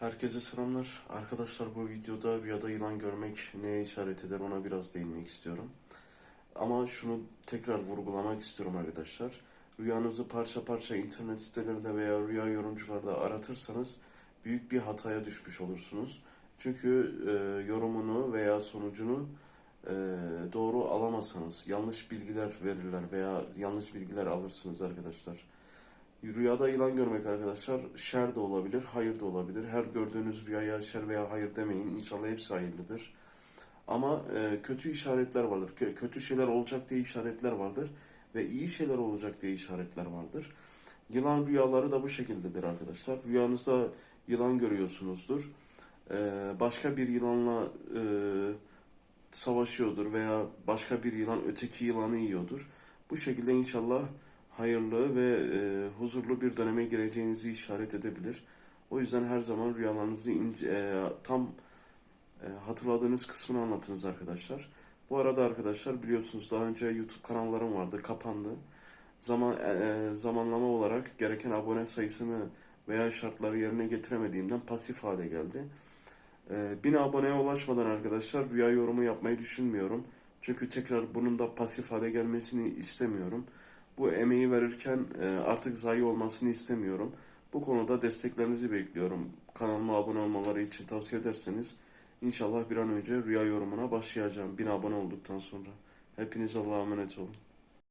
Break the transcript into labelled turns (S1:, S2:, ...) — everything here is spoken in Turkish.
S1: Herkese selamlar. Arkadaşlar bu videoda rüyada yılan görmek neye işaret eder ona biraz değinmek istiyorum. Ama şunu tekrar vurgulamak istiyorum arkadaşlar. Rüyanızı parça parça internet sitelerinde veya rüya yorumcularda aratırsanız büyük bir hataya düşmüş olursunuz. Çünkü e, yorumunu veya sonucunu e, doğru alamazsanız yanlış bilgiler verirler veya yanlış bilgiler alırsınız arkadaşlar. Rüyada yılan görmek arkadaşlar şer de olabilir, hayır da olabilir. Her gördüğünüz rüyaya şer veya hayır demeyin. İnşallah hepsi hayırlıdır. Ama e, kötü işaretler vardır. Kö- kötü şeyler olacak diye işaretler vardır. Ve iyi şeyler olacak diye işaretler vardır. Yılan rüyaları da bu şekildedir arkadaşlar. Rüyanızda yılan görüyorsunuzdur. E, başka bir yılanla e, savaşıyordur veya başka bir yılan öteki yılanı yiyordur. Bu şekilde inşallah hayırlı ve e, huzurlu bir döneme gireceğinizi işaret edebilir. O yüzden her zaman rüyalarınızı ince, e, tam e, hatırladığınız kısmını anlatınız arkadaşlar. Bu arada arkadaşlar biliyorsunuz daha önce YouTube kanallarım vardı, kapandı. Zaman e, e, zamanlama olarak gereken abone sayısını veya şartları yerine getiremediğimden pasif hale geldi. E, 1000 aboneye ulaşmadan arkadaşlar rüya yorumu yapmayı düşünmüyorum. Çünkü tekrar bunun da pasif hale gelmesini istemiyorum. Bu emeği verirken e, artık zayi olmasını istemiyorum. Bu konuda desteklerinizi bekliyorum. Kanalıma abone olmaları için tavsiye ederseniz inşallah bir an önce rüya yorumuna başlayacağım. 1000 abone olduktan sonra. Hepiniz Allah'a emanet olun.